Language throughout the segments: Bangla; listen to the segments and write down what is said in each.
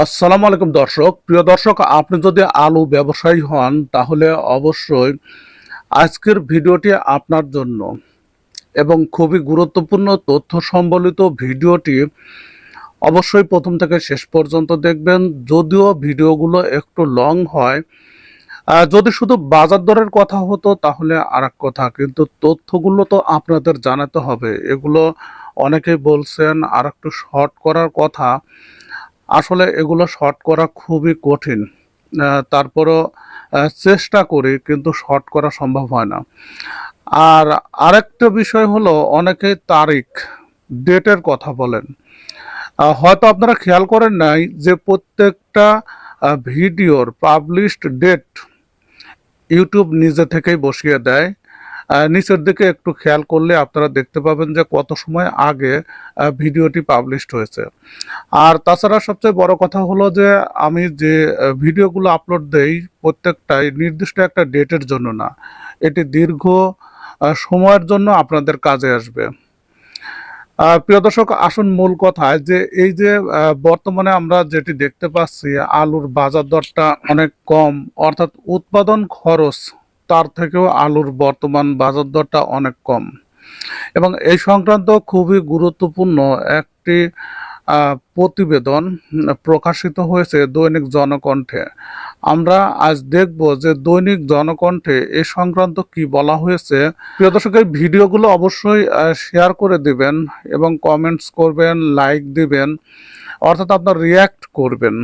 আসসালামু আলাইকুম দর্শক। প্রিয় দর্শক, আপনি যদি আলু ব্যবসায়ী হন, তাহলে অবশ্যই আজকের ভিডিওটি আপনার জন্য এবং খুবই গুরুত্বপূর্ণ তথ্য সম্বলিত ভিডিওটি অবশ্যই প্রথম থেকে শেষ পর্যন্ত দেখবেন। যদিও ভিডিওগুলো একটু লং হয় যদি শুধু বাজার দরের কথা হতো, তাহলে আর কথা। কিন্তু তথ্যগুলো তো আপনাদের জানাতে হবে। এগুলো অনেকেই বলছেন আর একটু শর্ট করার কথা। আসলে এগুলো শর্ট করা খুবই কঠিন। তারপরও চেষ্টা করি, কিন্তু শর্ট করা সম্ভব হয় না। আর আরেকটা বিষয় হলো, অনেকেই তারিখ, ডেটের কথা বলেন। হয়তো আপনারা খেয়াল করেন নাই যে প্রত্যেকটা ভিডিওর পাবলিশড ডেট ইউটিউব নিজে থেকেই বসিয়ে দেয়। নিচের দিকে একটু খেয়াল করলে আপনারা দেখতে পাবেন যে কত সময় আগে ভিডিওটি পাবলিশড হয়েছে। আর তাছাড়া সবচেয়ে বড় কথা হলো যে, আমি যে ভিডিওগুলো আপলোড দেই প্রত্যেকটাই নির্দিষ্ট একটা ডেটের জন্য না। এটি দীর্ঘ সময়ের জন্য আপনাদের কাজে আসবে। প্রিয় দর্শক, আসুন মূল কথায় যে, এই যে বর্তমানে আমরা যেটি দেখতে পাচ্ছি, আলুর বাজার দরটা অনেক কম, অর্থাৎ উৎপাদন খরচ তার থেকেও আলুর বর্তমান বাজার দরটা অনেক কম। এবং এই সংক্রান্ত খুবই গুরুত্বপূর্ণ একটি প্রতিবেদন প্রকাশিত হয়েছে দৈনিক জনকণ্ঠে। আমরা আজ দেখব যে দৈনিক জনকণ্ঠে এ সংক্রান্ত কি বলা হয়েছে। প্রিয় দর্শক, এই ভিডিওগুলো অবশ্যই শেয়ার করে দিবেন এবং কমেন্টস করবেন, লাইক দিবেন, অর্থাৎ আপনার রিয়্যাক্ট করবেন।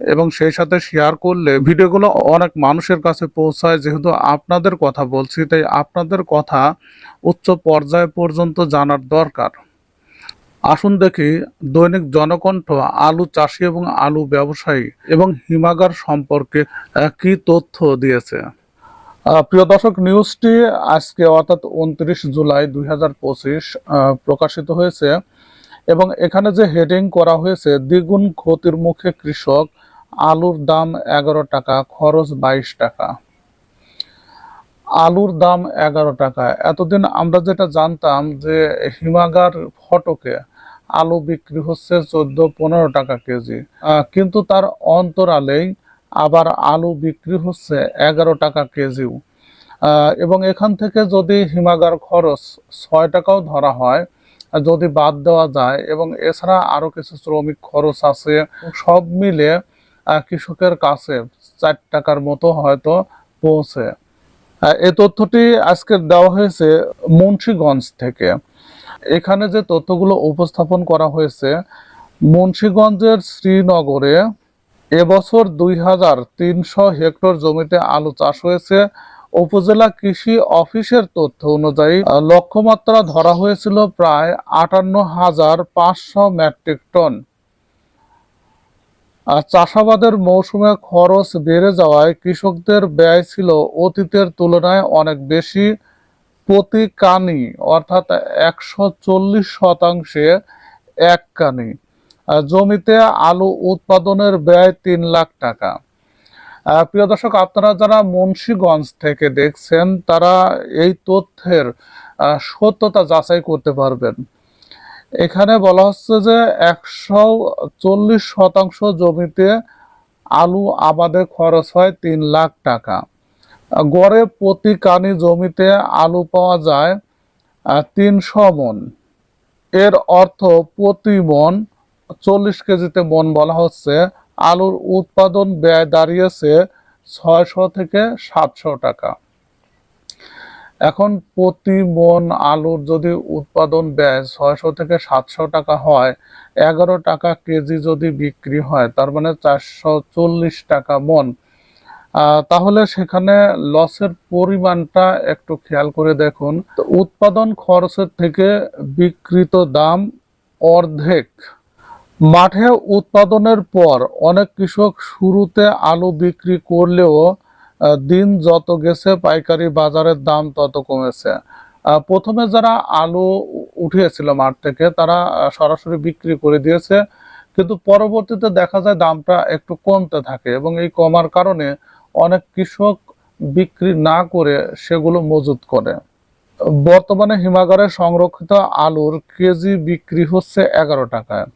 এবং সেই সাথে শেয়ার করলে ভিডিওগুলো অনেক মানুষের কাছে পৌঁছায়। যেহেতু আপনাদের কথা বলছি, তাই আপনাদের কথা উচ্চ পর্যায় পর্যন্ত জানার দরকার। আসুন দেখি দৈনিক জনকণ্ঠ, আলু চাষি এবং আলু ব্যবসায়ী এবং হিমাগার সম্পর্কে কি তথ্য দিয়েছে। প্রিয় দর্শক, নিউজটি আজকে অর্থাৎ উনত্রিশ জুলাই দুই হাজার পঁচিশ প্রকাশিত হয়েছে এবং এখানে যে হেডিং করা হয়েছে, দ্বিগুণ ক্ষতির মুখে কৃষক আলুর দাম এগারো টাকা, খরচ বাইশ টাকা। আলুর দাম এগারো টাকা। এতদিন আমরা যেটা জানতাম যে হিমাগার ফটকে আলু বিক্রি হচ্ছে চোদ্দ, পনেরো টাকা কেজি। কিন্তু তার অন্তরালেই আবার আলু বিক্রি হচ্ছে এগারো টাকা কেজিও। এবং এখান থেকে যদি হিমাগার খরচ ছয় টাকাও ধরা হয়, যদি বাদ দেওয়া যায়, এবং এছাড়া আরও কিছু শ্রমিক খরচ আছে, সব মিলে কৃষকের কাছে চার টাকার মতো হয়তো পৌঁছে। এ তথ্যটি আজকে দেওয়া হয়েছে মুন্সিগঞ্জ থেকে। এখানে যে তথ্যগুলো উপস্থাপন করা হয়েছে, মুন্সিগঞ্জের শ্রীনগরে এবছর দুই হাজার তিনশো হেক্টর জমিতে আলু চাষ হয়েছে। উপজেলা কৃষি অফিসের তথ্য অনুযায়ী লক্ষ্যমাত্রা ধরা হয়েছিল প্রায় আটান্ন হাজার পাঁচশো মেট্রিক টন। চাষাবাদের মৌসুমে খরচ বেড়ে যাওয়ায় কৃষকদের ব্যয় ছিল অতীতের তুলনায় অনেক বেশি। প্রতি কানি অর্থাৎ একশো চল্লিশ শতাংশে এক কানি জমিতে আলু উৎপাদনের ব্যয় তিন লাখ টাকা। প্রিয় দর্শক, আপনারা যারা মুন্সীগঞ্জ থেকে দেখছেন, তারা এই তথ্যের সত্যতা যাচাই করতে পারবেন। এখানে বলা হচ্ছে যে একশো চল্লিশ শতাংশ জমিতে আলু আবাদে খরচ হয় তিন লাখ টাকা। গড়ে প্রতি কানি জমিতে আলু পাওয়া যায় তিনশো মন। এর অর্থ প্রতি মন চল্লিশ কেজিতে মন বলা হচ্ছে। আলুর উৎপাদন ব্যয় দাঁড়িয়েছে ছয়শো থেকে সাতশো টাকা। এখন প্রতি মন আলুর যদি উৎপাদন ব্যয় ছয়শো থেকে সাতশো টাকা হয়, এগারো টাকা কেজি যদি বিক্রি হয়, তার মানে চারশো চল্লিশ টাকা মন। তাহলে সেখানে লসের পরিমাণটা একটু খেয়াল করে দেখুন। উৎপাদন খরচের থেকে বিক্রিত দাম অর্ধেক। মাঠে উৎপাদনের পর অনেক কৃষক শুরুতে আলু বিক্রি করলেও দিন যত গেছে, পাইকারি বাজারের দাম তত কমেছে। প্রথমে যারা আলু উঠিয়েছিল মাঠ থেকে, তারা সরাসরি বিক্রি করে দিয়েছে। কিন্তু পরবর্তীতে দেখা যায় দামটা একটু কমতে থাকে এবং এই কমার কারণে অনেক কৃষক বিক্রি না করে সেগুলো মজুত করে। বর্তমানে হিমাগারে সংরক্ষিত আলুর কেজি বিক্রি হচ্ছে এগারো টাকায়।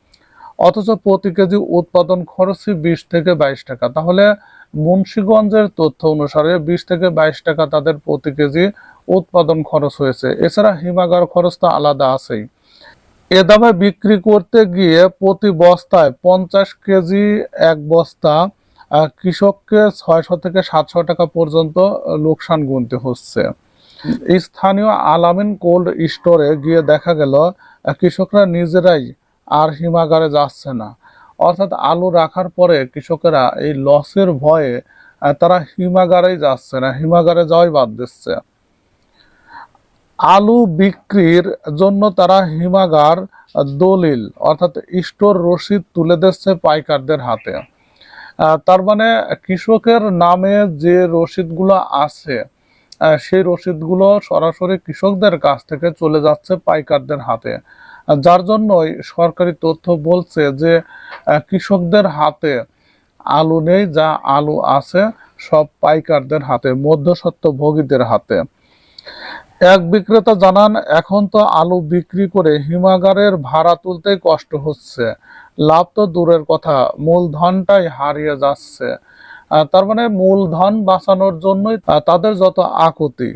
অথচ প্রতি কেজি উৎপাদন খরচই বিশ থেকে বাইশ টাকা। তাহলে মুন্সিগঞ্জের তথ্য অনুসারে বিশ থেকে বাইশ টাকা তাদের প্রতি কেজি উৎপাদন খরচ হয়েছে। এছাড়া হিমাগার খরচ তো আলাদা আছেই। এ দামে বিক্রি করতে গিয়ে প্রতি বস্তায় পঞ্চাশ কেজি এক বস্তা কৃষককে ছয়শো থেকে সাতশো টাকা পর্যন্ত লোকসান গুনতে হচ্ছে। স্থানীয় আলামিন কোল্ড স্টোরে গিয়ে দেখা গেল কৃষকরা নিজেরাই আর হিমাগারে যাচ্ছে না। অর্থাৎ আলু রাখার পরে কৃষকেরা এই লসের ভয়ে তারা হিমাগারেই যাচ্ছে না, হিমাগারে যাওয়াই বাদ দিচ্ছে। আলু বিক্রির জন্য তারা হিমাগার দলিল, অর্থাৎ স্টোর রসিদ তুলে দিচ্ছে পাইকারদের হাতে। তার মানে কৃষকের নামে যে রসিদগুলো আছে সেই রসিদগুলো সরাসরি কৃষকদের কাছ থেকে চলে যাচ্ছে পাইকারদের হাতে। যার জন্যই সরকারি তথ্য বলছে যে কৃষকদের হাতে আলু নেই, যা আলু আছে, সব পাইকারদের হাতে, মধ্যস্বত্ব ভোগীদের হাতে। এক বিক্রেতা জানান, এখন তো আলু বিক্রি করে হিমাগারের ভাড়া তুলতেই কষ্ট হচ্ছে। লাভ তো দূরের কথা, মূলধনটাই হারিয়ে যাচ্ছে। তার মানে মূলধন বাঁচানোর জন্যই তাদের যত আকুতি,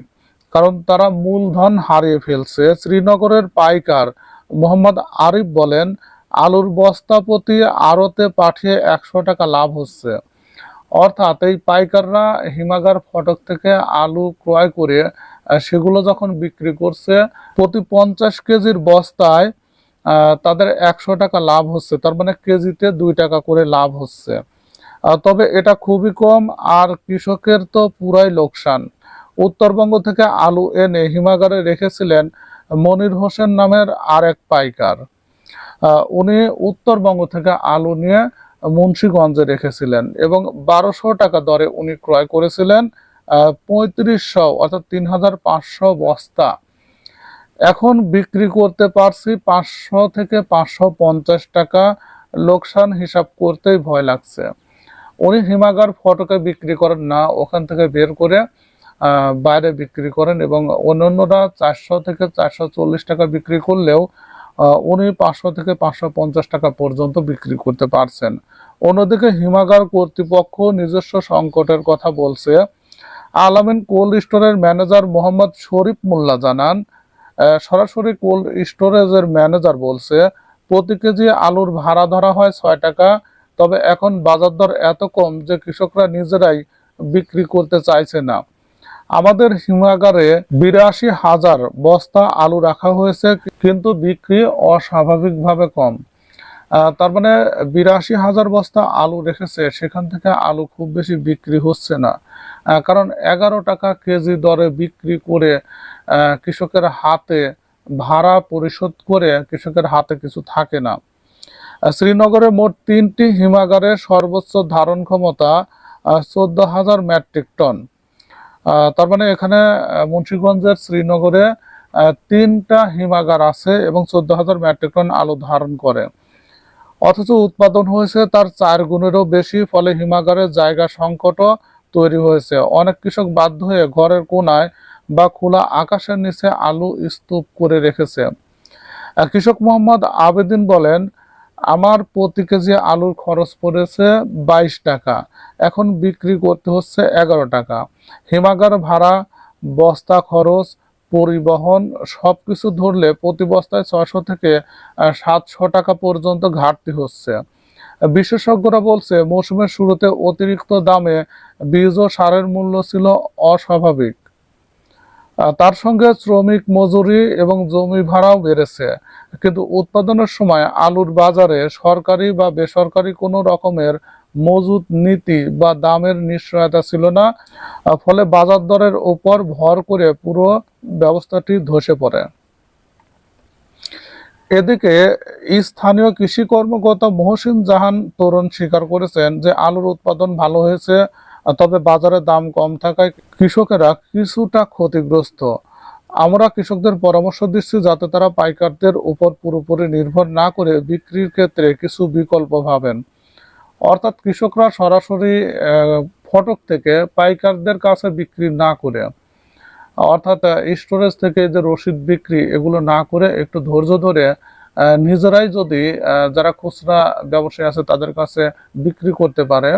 কারণ তারা মূলধন হারিয়ে ফেলছে। শ্রীনগরের পাইকার মোহাম্মদ আরিফ বলেন, আলুর বস্তা প্রতি আড়তে পাঠিয়ে একশো টাকা লাভ হচ্ছে। অর্থাৎ এই পাইকাররা হিমাগার ফটক থেকে আলু ক্রয় করে সেগুলো যখন বিক্রি করছে, প্রতি পঞ্চাশ কেজির বস্তায় তাদের একশো টাকা লাভ হচ্ছে। তার মানে কেজিতে দুই টাকা করে লাভ হচ্ছে। তবে এটা খুবই কম, আর কৃষকের তো পুরাই লোকসান। উত্তরবঙ্গ থেকে আলু এনে হিমাগারে রেখেছিলেন মনির হোসেন নামের আর এক পাইকার উনি উত্তরবঙ্গ থেকে আলু নিয়ে মুন্সিগঞ্জে রেখেছিলেন এবং বারোশো টাকা দরে উনি ক্রয় করেছিলেন পঁয়ত্রিশশো অর্থাৎ তিন হাজার পাঁচশো বস্তা। এখন বিক্রি করতে পারছি পাঁচশো থেকে পাঁচশো পঞ্চাশ টাকা। লোকসান হিসাব করতেই ভয় লাগছে। উনি হিমাগার ফটোকে বিক্রি করেন না, ওখান থেকে বের করে বাইরে বিক্রি করেন এবং অন্যান্যরা চারশো থেকে চারশো চল্লিশ টাকা বিক্রি করলেও উনি পাঁচশো থেকে পাঁচশো পঞ্চাশ টাকা পর্যন্ত বিক্রি করতে পারছেন। অন্যদিকে হিমাগার কর্তৃপক্ষ নিজস্ব সংকটের কথা বলছে। আলামিন কোল্ড স্টোরের ম্যানেজার মোহাম্মদ শরীফ মোল্লা জানান সরাসরি কোল্ড স্টোরেজের ম্যানেজার বলছে, প্রতি কেজি আলুর ভাড়া ধরা হয় ছয় টাকা, তবে এখন বাজার দর এত কম যে কৃষকরা নিজেরাই বিক্রি করতে চাইছে না। আমাদের হিমাগারে বিরাশি হাজার বস্তা আলু রাখা হয়েছে, কিন্তু বিক্রি অস্বাভাবিকভাবে কম। তার মানে বিরাশি হাজার বস্তা আলু রেখেছে, সেখান থেকে আলু খুব বেশি বিক্রি হচ্ছে না। কারণ এগারো টাকা কেজি দরে বিক্রি করে কৃষকের হাতে ভাড়া পরিশোধ করে কৃষকের হাতে কিছু থাকে না। শ্রীনগরে মোট তিনটি হিমাগারের সর্বোচ্চ ধারণ ক্ষমতা চোদ্দ হাজার মেট্রিক টন। তার মানে এখানে মুন্সিগঞ্জের শ্রীনগরে তিনটা হিমাগার আছে এবং চোদ্দ হাজার মেট্রিক টন আলু ধারণ করে। অথচ উৎপাদন হয়েছে তার চার গুণেরও বেশি, ফলে হিমাগারের জায়গা সংকটও তৈরি হয়েছে। অনেক কৃষক বাধ্য হয়ে ঘরের কোনায় বা খোলা আকাশের নিচে আলু স্তূপ করে রেখেছে। কৃষক মোহাম্মদ আবেদিন বলেন আমার প্রতি কেজি আলুর খরচ পড়েছে বাইশ টাকা। এখন বিক্রি করতে হচ্ছে এগারো টাকা। হিমাগার ভাড়া, বস্তা খরচ, পরিবহন সব কিছু ধরলে প্রতি বস্তায় ছশো থেকে সাতশো টাকা পর্যন্ত ঘাটতি হচ্ছে। বিশেষজ্ঞরা বলছে, মৌসুমের শুরুতে অতিরিক্ত দামে বীজ ও সারের মূল্য ছিল অস্বাভাবিক। তার সঙ্গে শ্রমিক মজুরি এবং জমি ভাড়াও বেড়েছে। কিন্তু উৎপাদনের সময় আলুর বাজারে সরকারি বা বেসরকারি কোনো রকমের মজুত নীতি বা দামের নিশ্চয়তা ছিল না ফলে বাজার দরের উপর ভর করে পুরো ব্যবস্থাটি ধসে পড়ে। এদিকে স্থানীয় কৃষি কর্মকর্তা মহসিন জাহান তরুণ স্বীকার করেছেন যে আলুর উৎপাদন ভালো হয়েছে তবে বাজারে দাম কম থাকায় কৃষকেরা কিছুটা ক্ষতিগ্রস্ত। আমরা কৃষকদের পরামর্শ দিচ্ছি যাতে তারা পাইকারদের উপর পুরোপুরি নির্ভর না করে বিক্রির ক্ষেত্রে কিছু বিকল্প ভাবেন। অর্থাৎ কৃষকরা সরাসরি ফটক থেকে পাইকারদের কাছে বিক্রি না করে, অর্থাৎ স্টোরেজ থেকে যে রসিদ বিক্রি এগুলো না করে একটু ধৈর্য ধরে নিজেরাই যদি যারা খুচরা ব্যবসায়ী আছে তাদের কাছে বিক্রি করতে পারে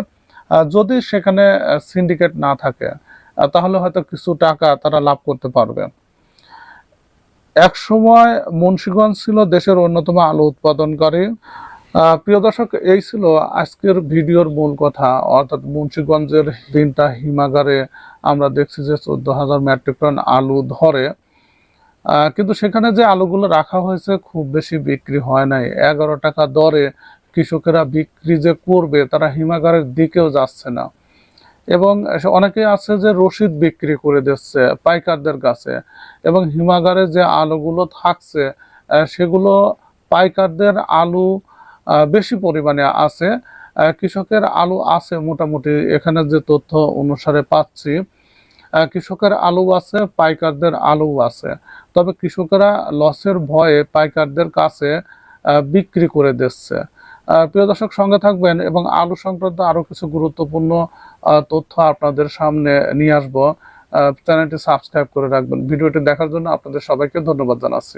যদি সেখানে সিন্ডিকেট না থাকে তাহলে হয়তো কিছু টাকা তারা লাভ করতে পারবে। এক সময় মুন্সিগঞ্জ ছিল দেশের অন্যতম আলু উৎপাদনকারী। প্রিয় দর্শক, এই ছিল আজকের ভিডিওর মূল কথা। অর্থাৎ মুন্সিগঞ্জের তিনটা হিমাগারে আমরা দেখছি যে চোদ্দ হাজার মেট্রিক টন আলু ধরে। কিন্তু সেখানে যে আলুগুলো রাখা হয়েছে, খুব বেশি বিক্রি হয় নাই। এগারো টাকা দরে কৃষকেরা বিক্রি যে করবে, তারা হিমাগারের দিকেও যাচ্ছে না। এবং অনেকে আছে যে রসিদ বিক্রি করে দিচ্ছে পাইকারদের কাছে এবং হিমাগারে যে আলুগুলো থাকছে সেগুলো পাইকারদের আলু বেশি পরিমাণে আছে। কৃষকের আলু আছে মোটামুটি, এখানে যে তথ্য অনুসারে পাচ্ছি কৃষকের আলু আছে, পাইকারদের আলু আছে। তবে কৃষকেরা লসের ভয়ে পাইকারদের কাছে বিক্রি করে দিচ্ছে। প্রিয় দর্শক, সঙ্গে থাকবেন এবং আলু সংক্রান্ত আরও কিছু গুরুত্বপূর্ণ তথ্য আপনাদের সামনে নিয়ে আসব। চ্যানেলটি সাবস্ক্রাইব করে রাখবেন। ভিডিওটি দেখার জন্য আপনাদের সবাইকে ধন্যবাদ জানাচ্ছি।